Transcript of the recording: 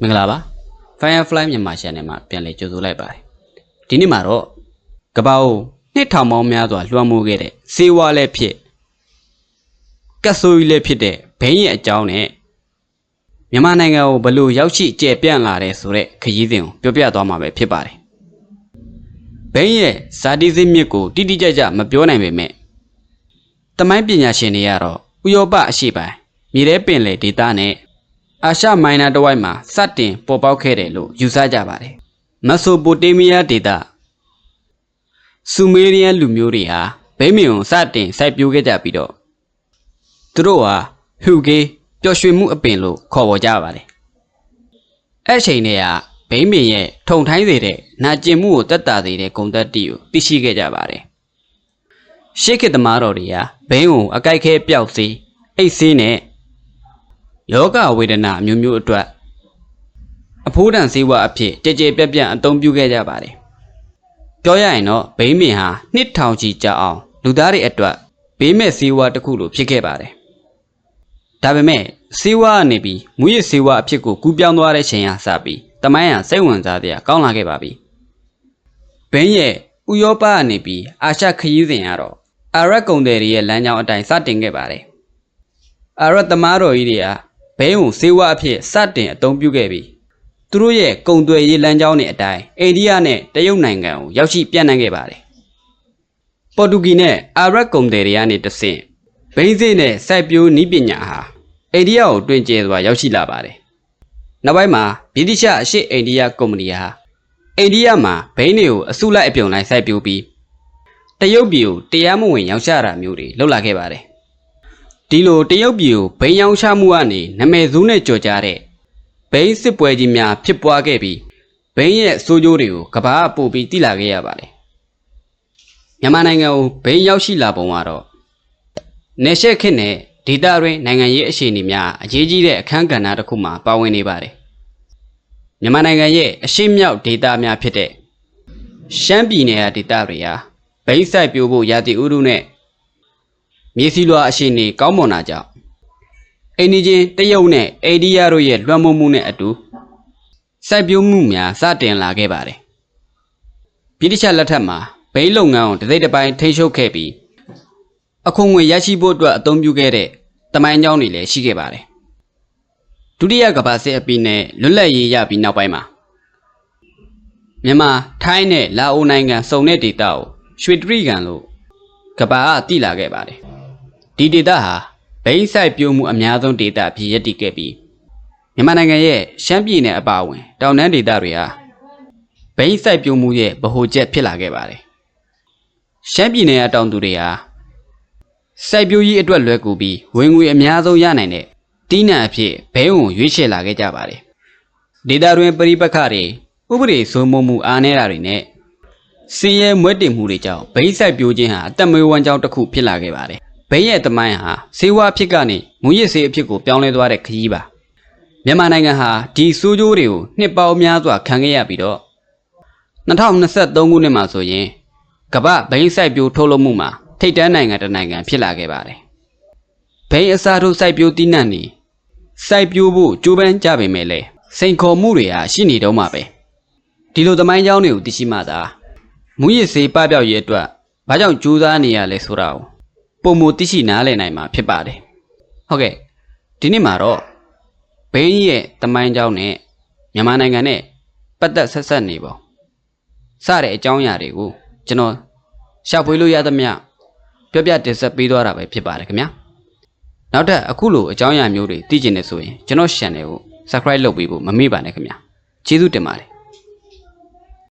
မင်္ဂလာပါ Firefly မြန်မာ channel မှာပြန်လည်ကြိုဆိုလိုက်ပါတယ်ဒီနေ့မှာတော့ကပောက်နှစ်ထောင်ပေါင်းများစွာလွှမ်းမိုးခဲ့တဲ့စေဝါလည်းဖြစ်ကတ်ဆိုရီလည်းဖြစ်တဲ့ဘိန်းရဲ့အကြောင်းနဲ့မြန်မာနိုင်ငံကိုဘယ်လို့ရောက်ရှိကျယ်ပြန့်လာတဲ့ဆိုတဲ့ခရီးစဉ်ကိုပြောပြသွားမှာပဲဖြစ်ပါတယ်ဘိန်းရဲ့ဇာတိစစ်မြစ်ကိုတိတိကျကျမပြောနိုင်ပေမဲ့တမိုင်းပညာရှင်တွေကတော့ဥရောပအရှေ့ပိုင်းမြေထဲပင်လယ်ဒေသနဲ့ အာရှမိုင်နာတစ်ဝိုက်မှာစတင်ပေါ်ပေါက်ခဲ့တယ်လို့ယူဆကြပါတယ်။မက်ဆိုပိုတေးမီးယားဒေသဆူမေးရီးယန်လူမျိုးတွေဟာဗိမင်ကိုစတင်စိုက်ပျိုးခဲ့ကြပြီးတော့သူတို့ဟာဟူဂေးပျော်ရွှင်မှုအပင်လို့ခေါ်ပေါ်ကြပါတယ်။အဲ့ချိန်တည်းကဗိမင်ရဲ့ထုံထိုင်းစေတဲ့နာကျင်မှုကိုတက်တာစေတဲ့ဂုံတက်တီကိုသိရှိခဲ့ကြပါတယ်။ရှေးခေတ်သမားတော်တွေကဘိန်းကိုအကြိုက်ခဲပျောက်စေအိတ်ဆေးနဲ့ ယောဂဝေဒနာအမျိုးမျိုးအတွက်အဖိုးတန်စေဝါအဖြစ်ကြည်ကြည်ပြက်ပြက်အသုံးပြုခဲ့ကြပါတယ်။ပြောရရင်တော့ဘိန်းမင်ဟာနှစ်ထောင်ချီကြာအောင်လူသားတွေအတွက်ဘေးမဲ့စေဝါတစ်ခုလိုဖြစ်ခဲ့ပါတယ်။ဒါပေမဲ့စေဝါကနေပြီးမူရစ်စေဝါအဖြစ်ကိုကူးပြောင်းသွားတဲ့ချိန်ဟာစပြီးတမိုင်းဟာစိတ်ဝင်စားတဲ့အကောင်းလာခဲ့ပါပြီ။ဘိန်းရဲ့ဥရောပကနေပြီးအာရှခရီးစဉ်ကတော့အာရက်ကုံတယ်ရဲ့လမ်းကြောင်းအတိုင်းစတင်ခဲ့ပါတယ်။အာရတ်သမားတော်ကြီးတွေက ဘဲုံစေဝါအဖြစ်စတင်အသုံးပြုခဲ့ပြီးသူတို့ရဲ့ကုံသွယ်ရေးလမ်းကြောင်းနဲ့အတိုင်းအိန္ဒိယနဲ့တရုတ်နိုင်ငံကိုရောက်ရှိပြန့်နှံ့ခဲ့ပါတယ်။ပေါ်တူဂီနဲ့အာရတ်ကုံတယ်တွေကနေတဆင့်ဘိန်းစေ့နဲ့စိုက်ပျိုးနည်းပညာဟာအိန္ဒိယကိုတွင်ကျဲစွာရောက်ရှိလာပါတယ်။နောက်ပိုင်းမှာဗြိတိရှအရှေ့အိန္ဒိယကုမ္ပဏီဟာအိန္ဒိယမှာဘိန်းတွေကိုအစုလိုက်အပြုံလိုက်စိုက်ပျိုးပြီးတရုတ်ပြည်ကိုတရားမဝင်ရောက်ချတာမျိုးတွေလုပ်လာခဲ့ပါတယ်။ ဒီလိုတရုတ်ပြည်ကိုဘိန်းရောင်းချမှုကနေနမယ်ဇူးနဲ့ကြော်ကြတဲ့ဘိန်းစစ်ပွဲကြီးများဖြစ်ပွားခဲ့ပြီးဘိန်းရဲ့ဆိုးကျိုးတွေကိုကဘာပို့ပြီးသိလာခဲ့ရပါတယ်မြန်မာနိုင်ငံကိုဘိန်းရောက်ရှိလာပုံကတော့နေရှက်ခစ်နဲ့ဒေတာတွင်နိုင်ငံရေးအခြေအနေများအရေးကြီးတဲ့အခန်းကဏ္ဍတစ်ခုမှာပါဝင်နေပါတယ်မြန်မာနိုင်ငံရဲ့အရှိမြောက်ဒေတာများဖြစ်တဲ့ရှမ်းပြည်နယ်ကဒေတာတွေဟာဘိန်းစိုက်ပျိုးဖို့ရာသီဥတုနဲ့ မြေစီလွာအရှိန်နေကောင်းမွန်တာကြောင့်အိန္ဒိချင်းတရုတ်နဲ့အိန္ဒိယတို့ရဲ့လွှမ်းမိုးမှုနဲ့အတူစိုက်ပျိုးမှုများစတင်လာခဲ့ပါတယ်။ပြည်တခြားလက်ထက်မှာဘိန်းလုပ်ငန်းကိုတစ်စိတ်တစ်ပိုင်းထိန်းချုပ်ခဲ့ပြီးအခွန်ငွေရရှိဖို့အတွက်အသုံးပြုခဲ့တဲ့တမိုင်းကြောင်းတွေလည်းရှိခဲ့ပါတယ်။ဒုတိယကမ္ဘာစစ်အပြီးနဲ့လွတ်လပ်ရေးရပြီးနောက်ပိုင်းမှာမြန်မာထိုင်းနဲ့လာအိုနိုင်ငံစုံတဲ့ဒေသကိုရွှေတြိဂံလို့ကဘာကတိလာခဲ့ပါတယ် ဒီဒေတာဟာဘိန်းဆိုင်ပြိုးမှုအများဆုံးဒေတာဖြစ်ရည်တည်ခဲ့ပြီးမြန်မာနိုင်ငံရဲ့ရှမ်းပြည်နယ်အပါအဝင်တောင်တန်းဒေတာတွေဟာဘိန်းဆိုင်ပြိုးမှုရဲ့ဗဟိုချက်ဖြစ်လာခဲ့ပါတယ်ရှမ်းပြည်နယ်အတောင်သူတွေဟာစိုက်ပျိုးရေးအတွက်လွယ်ကူပြီးဝင်ငွေအများဆုံးရနိုင်တဲ့တီးနှံအဖြစ်ဘဲုံကိုရွေးချယ်လာခဲ့ကြပါတယ်ဒေတာတွင်ပရိပက္ခတွေဥပဒေစိုးမိုးမှုအားနည်းတာတွေနဲ့စင်းရဲမွဲတင်မှုတွေကြောင့်ဘိန်းဆိုင်ပြိုးခြင်းဟာအသက်မွေးဝမ်းကြောင်းတစ်ခုဖြစ်လာခဲ့ပါတယ်။ ဘိန်းရဲ့တမိုင်းဟာစေဝါဖြစ်ကနေမူရစ်စေအဖြစ်ကိုပြောင်းလဲသွားတဲ့ခရီးပါ။မြန်မာနိုင်ငံဟာဒီစိုးကျိုးတွေကိုနှစ်ပေါင်းများစွာခံခဲ့ရပြီးတော့2023ခုနှစ်မှာဆိုရင်ကမ္ဘာဘိန်းဆိုင်ပြိုးထုတ်လုပ်မှုမှာထိပ်တန်းနိုင်ငံတစ်နိုင်ငံဖြစ်လာခဲ့ပါတယ်။ဘိန်းအစားထိုးစိုက်ပျိုးသီးနှံတွေစိုက်ပျိုးဖို့ကြိုးပမ်းကြပေမဲ့လည်းစိန်ခေါ်မှုတွေဟာရှိနေတော့မှာပဲ။ဒီလိုတမိုင်းကြောင်းတွေကိုသိရှိမှသာမူရစ်စေးပပျောက်ရေးအတွက်ဘာကြောင့်ကြိုးစားနေရလဲဆိုတာကို ပုံမသိရှိနားလည်နိုင်မှာဖြစ်ပါတယ်။ဟုတ်ကဲ့ဒီနေ့မှာတော့ဘိန်းရဲ့တမိုင်းကြောင်းနဲ့မြန်မာနိုင်ငံနဲ့ပတ်သက်ဆက်ဆက်နေပုံစတဲ့အကြောင်းအရာတွေကိုကျွန်တော်ရှာဖွေလို့ရသမျှပြောပြတင်ဆက်ပေးသွားတာပဲဖြစ်ပါတယ်ခင်ဗျာ။နောက်ထပ်အခုလိုအကြောင်းအရာမျိုးတွေသိကျင်နေဆိုရင်ကျွန်တော် channel ကို subscribe လုပ်ပေးဖို့မမေ့ပါနဲ့ခင်ဗျာ။ကျေးဇူးတင်ပါတယ်